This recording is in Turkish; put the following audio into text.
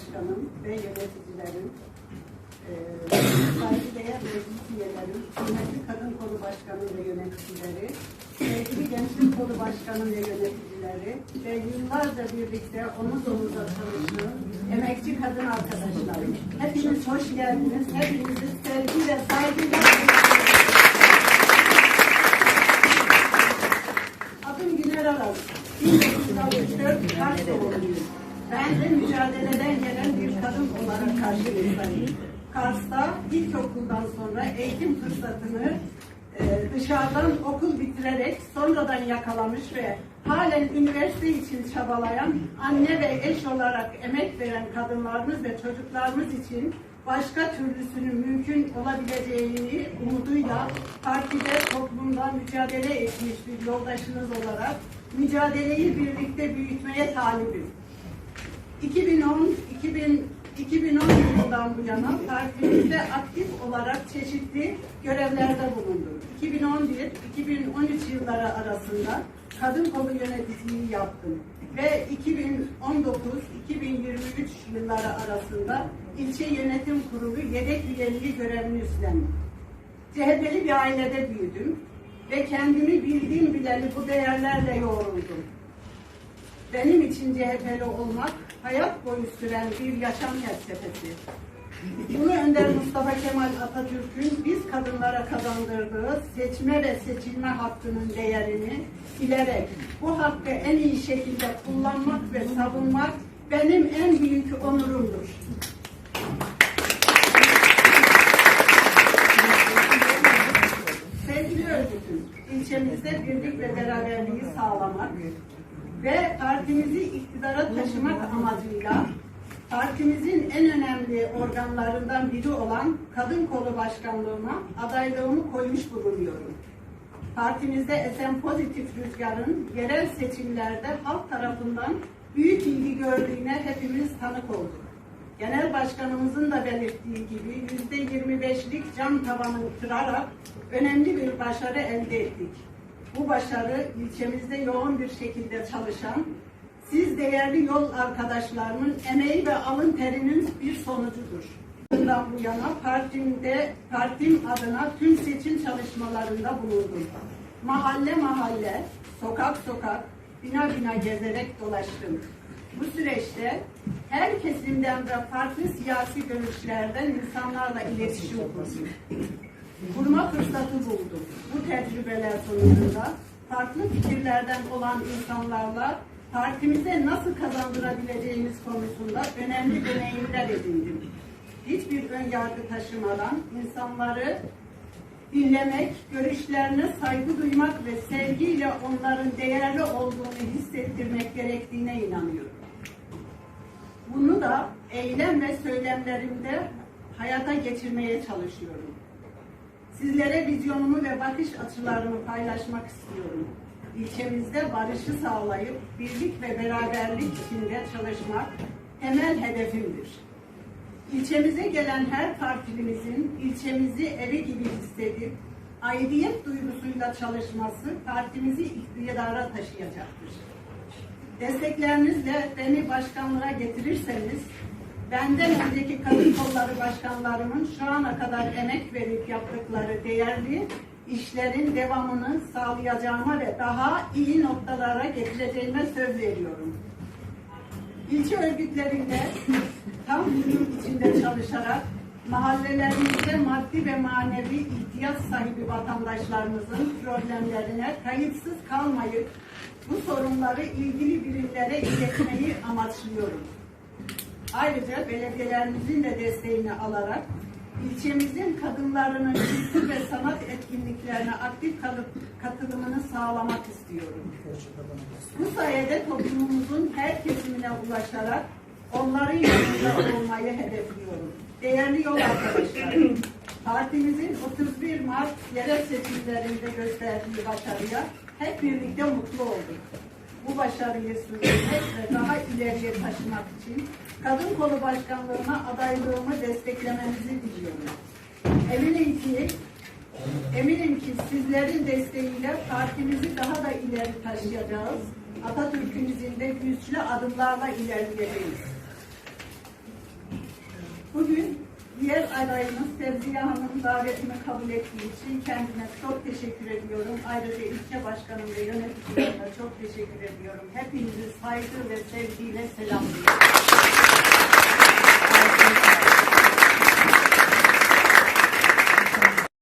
Başkanım ve yöneticilerim, e, saygıdeğer meclis üyelerim, kıymetli Kadın Kolu Başkanı ve yöneticileri, sevgili Gençlik Kolu Başkanı ve yöneticileri ve yıllarca birlikte omuz omuza çalıştığım emekçi kadın arkadaşlarım. Hepiniz hoş geldiniz. Hepinizi sevgi ve saygıyla Adım Güner Aras. 1964 Kars doğumluyum. De mücadeleden gelen bir kadın olarak karşınızdayım. Kars'ta ilkokuldan sonra eğitim fırsatını e, dışarıdan okul bitirerek sonradan yakalamış ve halen üniversite için çabalayan anne ve eş olarak emek veren kadınlarımız ve çocuklarımız için başka türlüsünün mümkün olabileceğini umuduyla partide toplumda mücadele etmiş bir yoldaşınız olarak mücadeleyi birlikte büyütmeye talibim. 2010 2000 2010 yılından bu yana partimizde aktif olarak çeşitli görevlerde bulundum. 2011-2013 yılları arasında kadın kolu yöneticiliği yaptım ve 2019-2023 yılları arasında ilçe yönetim kurulu yedek üyeliği görevini üstlendim. CHP'li bir ailede büyüdüm ve kendimi bildiğim bileli bu değerlerle yoğruldum. Benim için CHP'li olmak hayat boyu süren bir yaşam felsefesi. Bunu Önder Mustafa Kemal Atatürk'ün biz kadınlara kazandırdığı seçme ve seçilme hakkının değerini bilerek bu hakkı en iyi şekilde kullanmak ve savunmak benim en büyük onurumdur. Sevgili örgütüm, ilçemizde birlik ve beraberliği sağlamak ve partimizi iktidara taşımak amacıyla partimizin en önemli organlarından biri olan Kadın Kolu Başkanlığı'na adaylığımı koymuş bulunuyorum. Partimizde esen pozitif rüzgarın yerel seçimlerde halk tarafından büyük ilgi gördüğüne hepimiz tanık olduk. Genel Başkanımızın da belirttiği gibi yüzde 25'lik cam tavanı kırarak önemli bir başarı elde ettik. Bu başarı ilçemizde yoğun bir şekilde çalışan, siz değerli yol arkadaşlarımın emeği ve alın terinin bir sonucudur. Bundan bu yana partimde, partim adına tüm seçim çalışmalarında bulundum. Mahalle mahalle, sokak sokak, bina bina gezerek dolaştım. Bu süreçte her kesimden ve farklı siyasi görüşlerden insanlarla iletişim kurdum kurma fırsatı buldum. Bu tecrübeler sonucunda farklı fikirlerden olan insanlarla partimize nasıl kazandırabileceğimiz konusunda önemli deneyimler edindim. Hiçbir ön yargı taşımadan insanları dinlemek, görüşlerine saygı duymak ve sevgiyle onların değerli olduğunu hissettirmek gerektiğine inanıyorum. Bunu da eylem ve söylemlerimde hayata geçirmeye çalışıyorum. Sizlere vizyonumu ve bakış açılarımı paylaşmak istiyorum. İlçemizde barışı sağlayıp birlik ve beraberlik içinde çalışmak temel hedefimdir. İlçemize gelen her partilimizin ilçemizi evi gibi hissedip aidiyet duygusuyla çalışması partimizi iktidara taşıyacaktır. Desteklerinizle beni başkanlığa getirirseniz benden önceki kadın kolları başkanlarımın şu ana kadar emek verip yaptıkları değerli işlerin devamını sağlayacağıma ve daha iyi noktalara getireceğime söz veriyorum. İlçe örgütlerinde tam huzur içinde çalışarak mahallelerimizde maddi ve manevi ihtiyaç sahibi vatandaşlarımızın problemlerine kayıtsız kalmayıp bu sorunları ilgili birimlere iletmeyi amaçlıyorum. Ayrıca belediyelerimizin de desteğini alarak ilçemizin kadınlarının kültür ve sanat etkinliklerine aktif kalıp katılımını sağlamak istiyorum. Bu sayede toplumumuzun her kesimine ulaşarak onların yanında olmayı hedefliyorum. Değerli yol arkadaşlarım, partimizin 31 Mart yerel seçimlerinde gösterdiği başarıya hep birlikte mutlu olduk bu başarıyı sürdürmek ve daha ileriye taşımak için Kadın Kolu Başkanlığı'na adaylığımı desteklemenizi diliyorum. Eminim ki eminim ki sizlerin desteğiyle partimizi daha da ileri taşıyacağız. Atatürk'ün izinde güçlü adımlarla ilerleyeceğiz. Bugün diğer adayımız Fevziye Hanım davetimi kabul ettiği için kendine çok teşekkür ediyorum. Ayrıca ilçe başkanım ve yöneticilerine çok teşekkür ediyorum. Hepinizi saygı ve sevgiyle selamlıyorum.